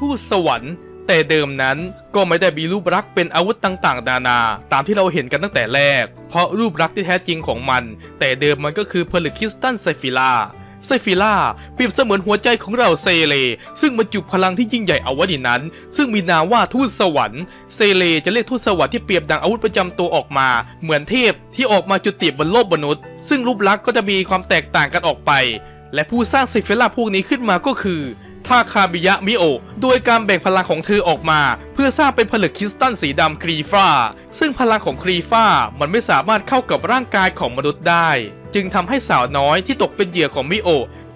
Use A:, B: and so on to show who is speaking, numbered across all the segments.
A: ทูตสวรรค์ แต่เดิมนั้นก็ไม่ได้มีรูปลักษ์เป็นอาวุธต่างๆ นานา ตามที่เราเห็นกันตั้งแต่แรก เพราะรูปลักษ์ที่แท้จริงของมัน แต่เดิมมันก็คือผลึกคริสตัลไซฟิลาไซฟิล่าเปรียบเสมือนหัวใจของเราเซเล ซึ่งบรรจุพลังที่ยิ่งใหญ่เอาไว้ในนั้น ซึ่งมีนามว่าทูตสวรรค์เซเลจะเรียกทูตสวรรค์ที่เปรียบดังอาวุธประจำตัวออกมา เหมือนเทพที่ออกมาจุติบนโลกมนุษย์ ซึ่งรูปลักษณ์ก็จะมีความแตกต่างกันออกไป และผู้สร้างไซฟิล่าพวกนี้ขึ้นมาก็คือ ทาคาบิยะมิโอโดยการแบ่งพลังของเธอออกมา เพื่อสร้างเป็นผลึกคริสตัลสีดำครีฟ้า ซึ่งพลังของครีฟ้ามันไม่สามารถเข้ากับร่างกายของมนุษย์ได้ จึงทำให้สาวน้อยที่ตกเป็นเหยื่อของมิโอ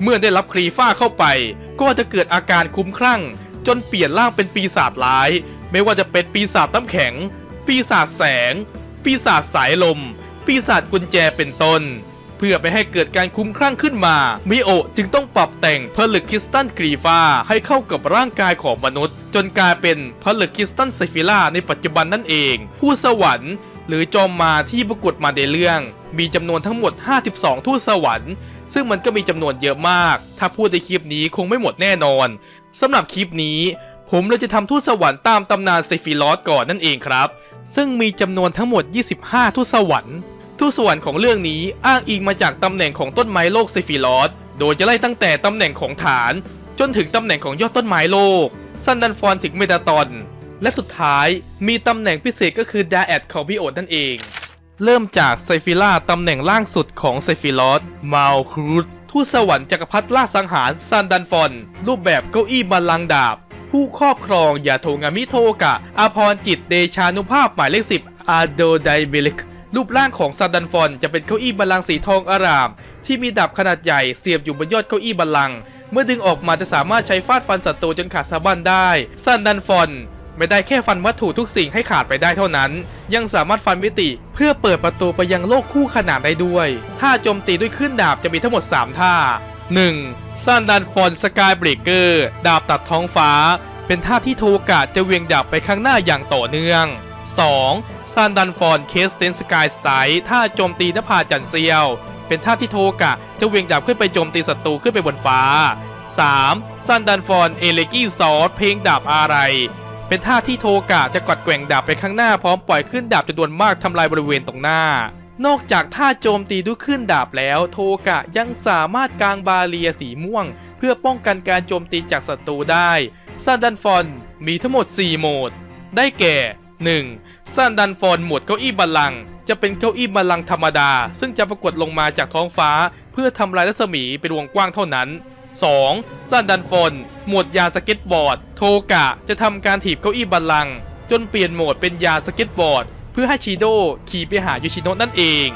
A: เมื่อได้รับครีฟ้าเข้าไป ก็จะเกิดอาการคุ้มคลั่ง จนเปลี่ยนร่างเป็นปีศาจร้าย ไม่ว่าจะเป็นปีศาจน้ำแข็ง ปีศาจแสง ปีศาจสายลม ปีศาจกุญแจเป็นต้น พื่อไปให้เกิดการคุ้มคลั่งขึ้นมา มิโอะจึงต้องปรับแต่งผลึกคริสตัลกรีฟาให้เข้ากับร่างกายของมนุษย์ จนกลายเป็นผลึกคริสตัลไซฟิล่าในปัจจุบันนั่นเอง ผู้สวรรค์ หรือจอมมาที่ปรากฏมาในเรื่อง มีจำนวนทั้งหมด 52 ทูตสวรรค์ ซึ่งมันก็มีจำนวนเยอะมาก ถ้าพูดในคลิปนี้คงไม่หมดแน่นอนสำหรับคลิปนี้ผมเลยจะทำทูตสวรรค์ตามตำนานเซฟิลอสก่อนนั่นเองครับ ซึ่งมีจำนวนทั้งหมด 25 ทูตสวรรค์ ทูตสวรรค์ของเรื่องนี้อ้างอิงมาจากตำแหน่งของต้นไม้โลกเซฟิลอสโดยจะไล่ตั้งแต่ตำแหน่งของฐาน จนถึงตำแหน่งของยอดต้นไม้โลก ซันดันฟอนถึงเมตาตอน และสุดท้ายมีตำแหน่งพิเศษก็คือดาแอดของพี่โอดนั่นเอง เริ่มจากไซฟิล่าตำแหน่งล่างสุดของไซฟิลอสมาลครูดทูตสวรรค์จักรพรรดิล่าสังหารซันดันฟอน รูปแบบเก้าอี้บัลลังก์ดาบ ผู้ครอบครองยาโทงามิโทกะอาพรจิตเดชานุภาพหมายเลขสิบอาโดไดเบลิก รูปร่างของซันดันฟอนจะเป็นเก้าอี้บัลลังก์สีทองอาราม ที่มีดาบขนาดใหญ่เสียบอยู่บนยอดเก้าอี้บัลลังก์เมื่อดึงออกมาจะสามารถใช้ฟาดฟันศัตรูจนขาดสะบั้นได้ซันดันฟอนไม่ได้แค่ฟันวัตถุทุกสิ่งให้ขาดไปได้เท่านั้น ยังสามารถฟันมิติ เพื่อเปิดประตูไปยังโลกคู่ขนานได้ด้วยท่าโจมตีด้วยขึ้นดาบจะมีทั้งหมด 3 ท่า 1. ซันดันฟอนสกายเบรกเกอร์ดาบตัดท้องฟ้า เป็นท่าที่โทกะจะเวียงดาบไปข้างหน้าอย่างต่อเนื่อง 2. ซันดันฟอนเคสเซนสกายสไตล์ท่าโจมตีนภาจันเซียว เป็นท่าที่โทกะ จะเวียงดาบขึ้นไปโจมตีศัตรูขึ้นไปบนฟ้า 3. ซันดันฟอนเอเลกี้ซอสเพลงดาบอะไร เป็นท่าที่โทกะจะกัดแกว่งดาบไปข้างหน้าพร้อมปล่อยขึ้นดาบจำนวนมากทำลายบริเวณตรงหน้า นอกจากท่าโจมตีด้วยขึ้นดาบแล้ว โทกะยังสามารถกางบาเรียสีม่วง เพื่อป้องกันการโจมตีจากศัตรูได้ซันดันฟอนมีทั้งหมด 4 โหมด ได้แก่ 1. ซันดันฟอนหมวดเก้าอี้บัลลังก์จะเป็นเก้าอี้บัลลังก์ธรรมดา ซึ่งจะปรากฏลงมาจากท้องฟ้า เพื่อทำลายรัศมีเป็นวงกว้างเท่านั้น 2. ซันดันฟอนหมวดยาสเก็ตบอร์ด โทกะจะทำการถีบเก้าอี้บัลลังก์จนเปลี่ยนโหมดเป็นยาสเก็ตบอร์ด เพื่อให้ชิโดขี่ไปหายูชิโนะนั่นเอง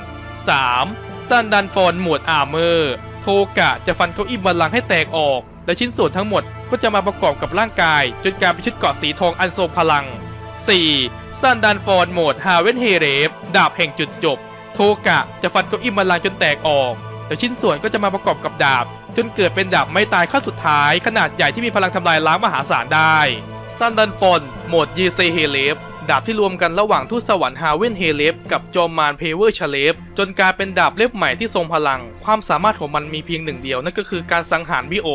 A: 3. ซันดันฟอนหมวดอาร์เมอร์ โทกะจะฟันเก้าอี้บัลลังก์ให้แตกออก และชิ้นส่วนทั้งหมดก็จะมาประกอบกับร่างกาย จนกลายเป็นชุดเกราะสีทองอันทรงพลัง 4. ซันดันฟอนโหมดฮาเวนเฮเรฟดาบแห่งจุดจบ โทกะจะฟันเก้าอี้บัลลังจนแตกออก แล้วชิ้นส่วนก็จะมาประกอบกับดาบ จนเกิดเป็นดาบไม่ตายขั้นสุดท้าย ขนาดใหญ่ที่มีพลังทำลายล้างมหาศาลได้ซันดันฟอนโหมดยีเซเฮเลฟดาบที่รวมกันระหว่างทูตสวรรค์ฮาเวนเฮเลฟกับจอมมารเพเวอร์ชเลฟจนกลายเป็นดาบเล่มใหม่ที่ทรงพลัง ความสามารถของมันมีเพียงหนึ่งเดียวนั่นก็คือการสังหารมิโอ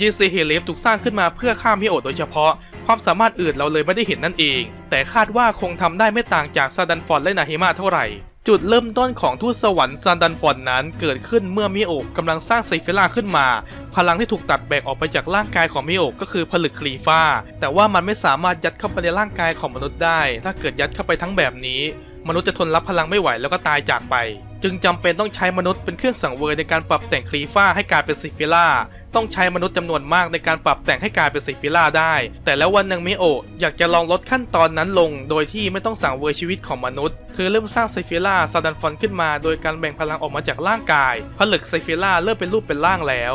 A: ยีเซเฮเลฟถูกสร้างขึ้นมาเพื่อฆ่ามิโอโดยเฉพาะ ความสามารถอื่นเราเลยไม่ได้เห็นนั่นเอง แต่คาดว่าคงทำได้ไม่ต่างจากซาดันฟอนและนาฮิมาเท่าไหร่จุดเริ่มต้นของทูตสวรรค์ซานดันฟอนนั้นเกิดขึ้นเมื่อมิโอะกำลังสร้างไซเฟล่าขึ้นมา พลังที่ถูกตัดแบ่งออกไปจากร่างกายของมิโอะก็คือผลึกคลีฟ้า แต่ว่ามันไม่สามารถยัดเข้าไปในร่างกายของมนุษย์ได้ ถ้าเกิดยัดเข้าไปทั้งแบบนี้ มนุษย์จะทนรับพลังไม่ไหวแล้วก็ตายจากไป จึงจำเป็นต้องใช้มนุษย์เป็นเครื่องสังเวยในการปรับแต่งคลีฟ้าให้กลายเป็นซิฟิล่า ต้องใช้มนุษย์จำนวนมากในการปรับแต่งให้กลายเป็นซิฟิล่าได้ แต่แล้ววันหนึ่งมิโออยากจะลองลดขั้นตอนนั้นลง โดยที่ไม่ต้องสังเวยชีวิตของมนุษย์เธอเริ่มสร้างซิฟิล่าซาดันฟอนขึ้นมา โดยการแบ่งพลังออกมาจากร่างกายผลึกซิฟิล่าเริ่มเป็นรูปเป็นร่างแล้ว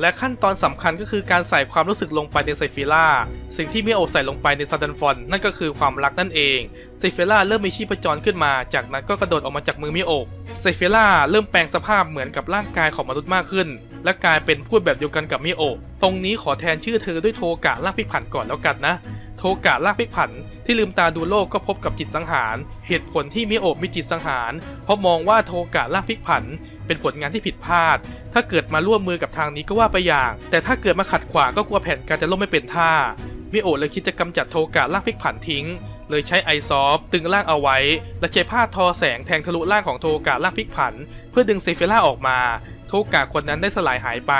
A: และขั้นตอนสำคัญก็คือการใส่ความรู้สึกลงไปในไซฟิล่า สิ่งที่มิโอใส่ลงไปในซาดันฟอนนั่นก็คือความรักนั่นเองไซฟิล่าเริ่มมีชีพจรขึ้นมา จากนั้นก็กระโดดออกมาจากมือมิโอไซฟิล่าเริ่มแปลงสภาพเหมือนกับร่างกายของมนุษย์มากขึ้น และกลายเป็นพูดแบบเดียวกันกับมิโอตรงนี้ขอแทนชื่อเธอด้วยโทกะร่างพิกผันก่อนแล้วกันนะ โทกะลากพลิกผันที่ลืมตาดูโลกก็พบกับจิตสังหาร เหตุผลที่มิโอะมีจิตสังหาร เพราะมองว่าโทกะลากพลิกผัน เป็นผลงานที่ผิดพลาด ถ้าเกิดมาร่วมมือกับทางนี้ก็ว่าไปอย่าง แต่ถ้าเกิดมาขัดขวางก็กลัวแผนการจะล่มไม่เป็นท่ามิโอะเลยคิดจะกำจัดโทกะร่างพลิกผันทิ้ง เลยใช้ไอซอฟตึงร่างเอาไว้ และใช้ผ้าทอแสงแทงทะลุร่างของโทกะร่างพลิกผัน เพื่อดึงเซฟิล่าออกมา ทกะคนนั้นได้สลายหายไป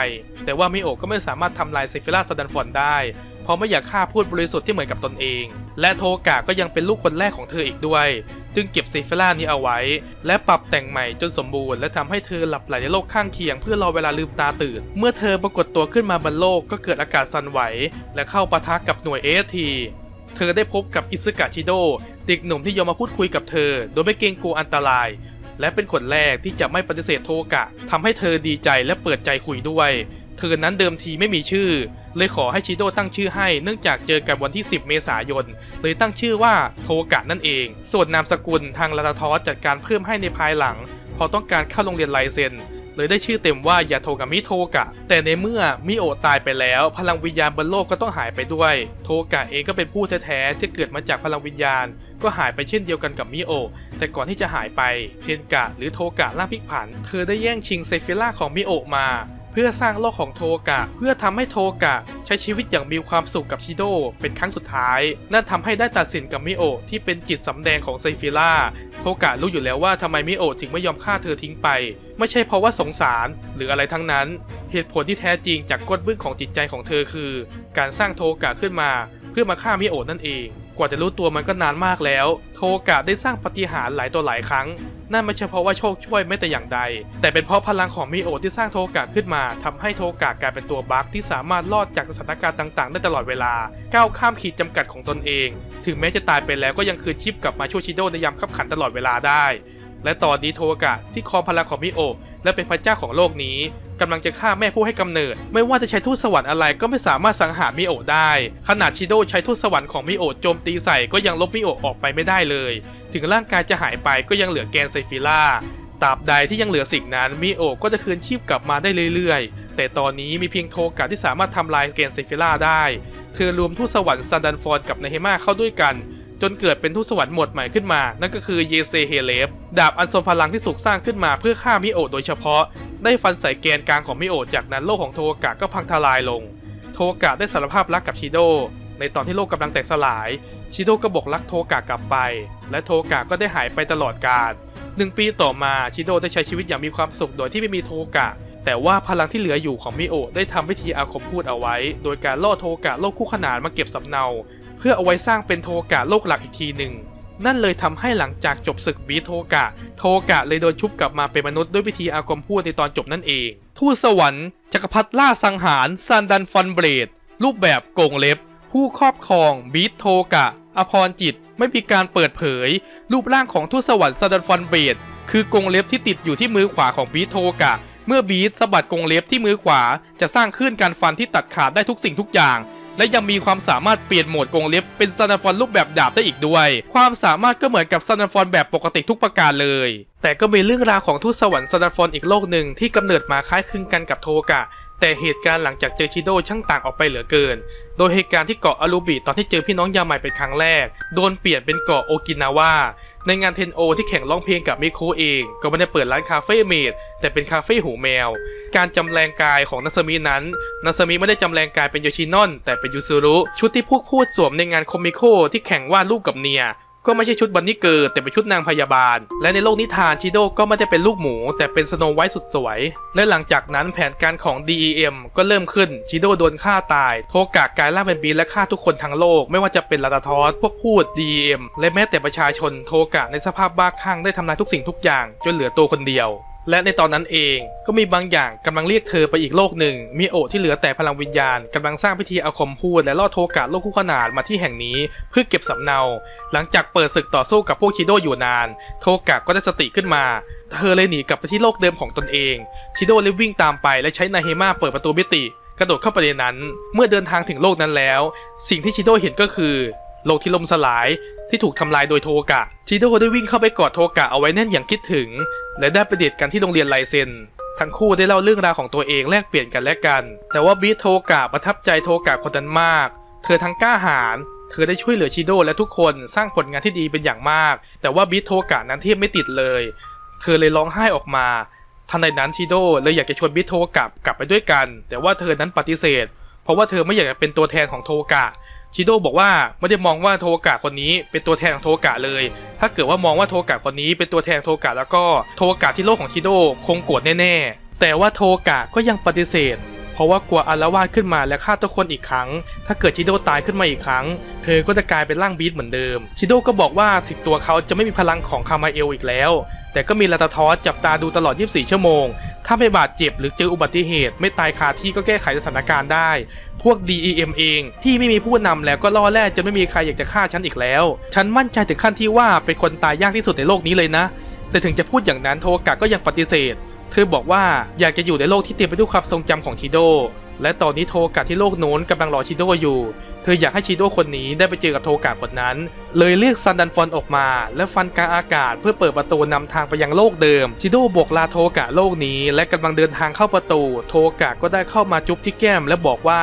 A: แต่ว่ามิโอะก็ไม่สามารถทำลายเซฟิล่าซาดันฟอนได้ เพราะไม่อยากฆ่าพูดบริสุทธิ์ที่เหมือนกับตนเอง และโทกะก็ยังเป็นลูกคนแรกของเธออีกด้วย จึงเก็บเซฟิล่านี้เอาไว้ และปรับแต่งใหม่จนสมบูรณ์ และทำให้เธอหลับไหลในโลกข้างเคียงเพื่อรอเวลาลืมตาตื่น เมื่อเธอปรากฏตัวขึ้นมาบนโลกก็เกิดอากาศสั่นไหว และเข้าปะทะกับหน่วยเอทีเธอได้พบกับอิซึกะชิโดเด็กหนุ่มที่ยอมมาพูดคุยกับเธอ โดยไม่เกรงกลัวอันตราย และเป็นคนแรกที่จะไม่ปฏิเสธโทกะทำให้เธอดีใจและเปิดใจคุยด้วย เธอนั้นเดิมทีไม่มีชื่อ เลยขอให้ชิโดตั้งชื่อให้ เนื่องจากเจอกันวันที่ 10 เมษายน เลยตั้งชื่อว่าโทกะนั่นเอง ส่วนนามสกุลทางลาตาทอสจัดการเพิ่มให้ในภายหลัง พอต้องการเข้าโรงเรียนไลเซน เลยได้ชื่อเต็มว่ายาโทกามิโทกะ แต่ในเมื่อมิโอตายไปแล้ว พลังวิญญาณบนโลกก็ต้องหายไปด้วย โทกะเองก็เป็นผู้แท้ๆที่เกิดมาจากพลังวิญญาณ ก็หายไปเช่นเดียวกันกับมิโอ แต่ก่อนที่จะหายไป เทนกะหรือโทกะร่างพลิกผัน เธอได้แย่งชิงเซฟิล่าของมิโอมา เพื่อสร้างโลกของโทกะ เพื่อทำให้โทกะ ใช้ชีวิตอย่างมีความสุขกับชิโดเป็นครั้งสุดท้าย นั่นทำให้ได้ตัดสินกับมิโอที่เป็นจิตสำแดงของไซฟิล่า โทกะรู้อยู่แล้วว่าทำไมมิโอถึงไม่ยอมฆ่าเธอทิ้งไป ไม่ใช่เพราะว่าสงสารหรืออะไรทั้งนั้น เหตุผลที่แท้จริงจากก้นบึ้งของจิตใจของเธอคือ การสร้างโทกะขึ้นมา เพื่อมาฆ่ามิโอนั่นเอง กว่าจะรู้ตัวมันก็นานมากแล้ว โทกะได้สร้างปฏิหารหลายตัวหลายครั้ง นั่นไม่ใช่เพราะว่าโชคช่วยไม่แต่อย่างใด แต่เป็นเพราะพลังของมิโอที่สร้างโทกะขึ้นมาทำให้โทกะกลายเป็นตัวบั๊กที่สามารถรอดจากสถานการณ์ต่าง ๆ ได้ตลอดเวลา ก้าวข้ามขีดจำกัดของตนเอง ถึงแม้จะตายไปแล้วก็ยังคืนชีพกลับมาช่วยชิโดในยามขับขันตลอดเวลาได้ และตอนนี้โทกะที่ครองพลังของมิโอและเป็นพระเจ้าของโลกนี้ กำลังจะฆ่าแม่ผู้ให้กำเนิด ไม่ว่าจะใช้ทูตสวรรค์อะไรก็ไม่สามารถสังหารมิโอะได้ ขนาดชิโดใช้ทูตสวรรค์ของมิโอะโจมตีใส่ก็ยังลบมิโอะออกไปไม่ได้เลย ถึงร่างกายจะหายไปก็ยังเหลือแกนไซฟิล่าตราบใดที่ยังเหลือสิ่งนั้นมิโอะก็จะคืนชีพกลับมาได้เรื่อยๆ แต่ตอนนี้มีเพียงโทกะที่สามารถทำลายแกนไซฟิล่าได้ เธอรวมทูตสวรรค์ซันดันฟอนกับไนเฮมาเข้าด้วยกัน จนเกิดเป็นทูตสวรรค์หมวดใหม่ขึ้นมา นั่นก็คือเยเซเฮเลฟดาบอันทรงพลังที่ถูกสร้างขึ้นมาเพื่อฆ่ามิโอโดยเฉพาะ ได้ฟันใส่แกนกลางของมิโอจากนั้นโลกของโทกะก็พังทลายลง โทกะได้สารภาพรักกับชิโด ในตอนที่โลกกำลังแตกสลาย ชิโดก็บอกรักโทกะกลับไป และโทกะก็ได้หายไปตลอดกาลหนึ่งปีต่อมาชิโดได้ใช้ชีวิตอย่างมีความสุขโดยที่ไม่มีโทกะ แต่ว่าพลังที่เหลืออยู่ของมิโอได้ทำพิธีอาคมพูดเอาไว้ โดยการล่อโทกะโลกคู่ขนานมาเก็บสำเนา พื่อเอาไว้สร้างเป็นโทกะโลกหลักอีกทีหนึ่งนั่นเลยทำให้หลังจากจบศึกบีโทกะ โทกะเลยโดนชุบกลับมาเป็นมนุษย์ด้วยวิธีอาคมพูดในตอนจบนั่นเอง ทูตสวรรค์ จักรพรรดิล่าสังหารซันดันฟอนเบรด รูปแบบโกงเล็บ ผู้ครอบครองบีโทกะ อภรจิต ไม่มีการเปิดเผย รูปร่างของทูตสวรรค์ซันดันฟอนเบรด คือกงเล็บที่ติดอยู่ที่มือขวาของบีโทกะ เมื่อบีทสะบัดกงเล็บที่มือขวา จะสร้างคลื่นการฟันที่ตัดขาดได้ทุกสิ่งทุกอย่าง และยังมีความสามารถเปลี่ยนโหมดกงเล็บเป็นซันนาฟอนรูปแบบดาบได้อีกด้วย ความสามารถก็เหมือนกับซันนาฟอนแบบปกติทุกประการเลย แต่ก็มีเรื่องราวของทูตสวรรค์ซันนาฟอนอีกโลกหนึ่งที่กำเนิดมาคล้ายคลึงกันกับโทกะ แต่เหตุการณ์หลังจากเจอชิโดช่างต่างออกไปเหลือเกิน โดยเหตุการณ์ที่เกาะอารูบิตอนที่เจอพี่น้องยาใหม่เป็นครั้งแรก โดนเปลี่ยนเป็นเกาะโอกินาวา ในงานเทนโอที่แข่งร้องเพลงกับมิโคเอง ก็ไม่ได้เปิดร้านคาเฟ่เมดแต่เป็นคาเฟ่หูแมว การจำแรงกายของนัสมินั้น นัสมิไม่ได้จำแรงกายเป็นโยชินอน แต่เป็นยูซูรุ ชุดที่พวกพูดสวมในงานคอมิโคที่แข่งวาดรูปกับเนีย ก็ไม่ใช่ชุดบันนี่เกิดแต่เป็นชุดนางพยาบาล และในโลกนิทานชิโดก็ไม่ได้เป็นลูกหมู แต่เป็นสโนไวท์สุดสวย และหลังจากนั้นแผนการของ DEM ก็เริ่มขึ้นชิโดโดนฆ่าตาย โทกากลายร่างเป็นบีและฆ่าทุกคนทั้งโลก ไม่ว่าจะเป็นลาตาทอสพวกพูด DEM และแม้แต่ประชาชนโทกะในสภาพบ้าคลั่งได้ทำลายทุกสิ่งทุกอย่าง จนเหลือตัวคนเดียว และในตอนนั้นเองก็มีบางอย่างกำลังเรียกเธอไปอีกโลกหนึ่งมีโอที่เหลือแต่พลังวิญญาณกำลังสร้างพิธีอาคมพูด และล่อโทกะโลกคู่ขนานมาที่แห่งนี้เพื่อเก็บสำเนา หลังจากเปิดศึกต่อสู้กับพวกชิโดอยู่นาน โทกะก็ได้สติขึ้นมา เธอเลยหนีกลับไปที่โลกเดิมของตนเองชิโดเลยวิ่งตามไปและใช้นาเฮมาเปิดประตูมิติ กระโดดเข้าไปในนั้น เมื่อเดินทางถึงโลกนั้นแล้ว สิ่งที่ชิโดเห็นก็คือ โลกที่ล่มสลายที่ถูกทำลายโดยโทกะชิโดได้วิ่งเข้าไปกอดโทกะเอาไว้แน่นอย่างคิดถึง และได้ไปเดทกันที่โรงเรียนไลเซนทั้งคู่ได้เล่าเรื่องราวของตัวเองแลกเปลี่ยนกันและกัน แต่ว่าบีทโทกะประทับใจโทกะคนนั้นมาก เธอทั้งกล้าหาญเธอได้ช่วยเหลือชิโดและทุกคนสร้างผลงานที่ดีเป็นอย่างมาก แต่ว่าบีทโทกะนั้นเทียบไม่ติดเลย เธอเลยร้องไห้ออกมาทันใดนั้นชิโดเลยอยากจะชวนบิทโทกะกลับไปด้วยกัน แต่ว่าเธอนั้นปฏิเสธ เพราะว่าเธอไม่อยากจะเป็นตัวแทนของโทกะ ชิโดบอกว่าไม่ได้มองว่าโทกะคนนี้เป็นตัวแทนของโทกะเลย ถ้าเกิดว่ามองว่าโทกะคนนี้เป็นตัวแทนโทกะแล้วก็โทกะที่โลกของชิโดคงโกรธแน่ๆ แต่ว่าโทกะก็ยังปฏิเสธ เพราะว่ากลัวอารวาสขึ้นมาและฆ่าทุกคนอีกครั้ง ถ้าเกิดชิโดตายขึ้นมาอีกครั้ง เธอก็จะกลายเป็นร่างบีสเหมือนเดิม ชิโดก็บอกว่าถึงตัวเขาจะไม่มีพลังของคามาเอลอีกแล้ว แต่ก็มีลาตาทอสจับตาดูตลอด 24 ชั่วโมง ถ้าไม่บาดเจ็บหรือเจออุบัติเหตุ ไม่ตายคาที่ก็แก้ไขสถานการณ์ได้ พวก DEM เองที่ไม่มีผู้นำแล้วก็ล่อแร่จนไม่มีใครอยากจะฆ่าฉันอีกแล้ว ฉันมั่นใจถึงขั้นที่ว่าเป็นคนตายยากที่สุดในโลกนี้เลยนะ แต่ถึงจะพูดอย่างนั้นโทกะก็ยังปฏิเสธ เธอบอกว่าอยากจะอยู่ในโลกที่เต็มไปด้วยความทรงจำของชิโด และตอนนี้โทกะที่โลกโน้นกำลังรอชิโดอยู่ เธออยากให้ชิโดคนนี้ได้ไปเจอกับโทกะคนนั้น เลยเรียกซันดันฟอนออกมา และฟันกลางอากาศเพื่อเปิดประตูนำทางไปยังโลกเดิม ชิโดบอกลาโทกะโลกนี้ และกำลังเดินทางเข้าประตู โทกะก็ได้เข้ามาจุ๊บที่แก้ม และบอกว่า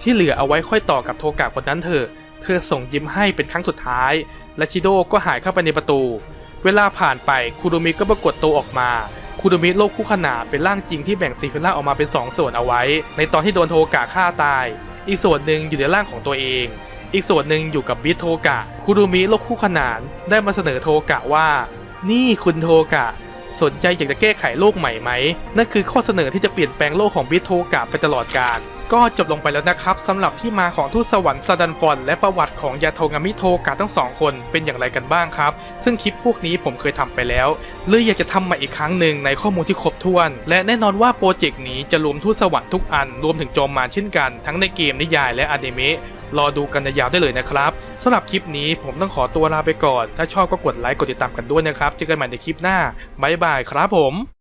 A: ที่เหลือเอาไว้ค่อยต่อกับโทกะคนนั้นเถอะ เธอส่งยิ้มให้เป็นครั้งสุดท้าย และชิโดก็หายเข้าไปในประตู เวลาผ่านไปคูโดมิก็ปรากฏตัวออกมา คูโดมิโลกคู่ขนานเป็นร่างจริงที่แบ่งซีฟิล่าออกมาเป็น 2 ส่วนเอาไว้ ในตอนที่โดนโทกะฆ่าตาย อีกส่วนหนึ่งอยู่ในร่างของตัวเอง อีกส่วนหนึ่งอยู่กับบิทโทกะคูโดมิโลกคู่ขนานได้มาเสนอโทกะว่า นี่คุณโทกะ สนใจอยากจะแก้ไขโลกใหม่ไหมนั่นคือข้อเสนอที่จะเปลี่ยนแปลงโลกของบิทโทกะไปตลอดกาล ก็จบลงไปแล้วนะครับสำหรับที่มาของทูตสวรรค์ซาดันฟอน และประวัติของยาโทงามิโทกะทั้งสองคนเป็นอย่างไรกันบ้างครับ ซึ่งคลิปพวกนี้ผมเคยทำไปแล้วเลยอยากจะทำมาอีกครั้งหนึ่งในข้อมูลที่ครบถ้วน และแน่นอนว่าโปรเจกต์นี้จะรวมทูตสวรรค์ทุกอัน รวมถึงโจมมารเช่นกัน ทั้งในเกมนิยายและอนิเมะรอดูกันยาวได้เลยนะครับสำหรับคลิปนี้ผมต้องขอตัวลาไปก่อน ถ้าชอบก็กดไลค์กดติดตามกันด้วยนะครับเจอกันใหม่ในคลิปหน้าบ๊ายบายครับผม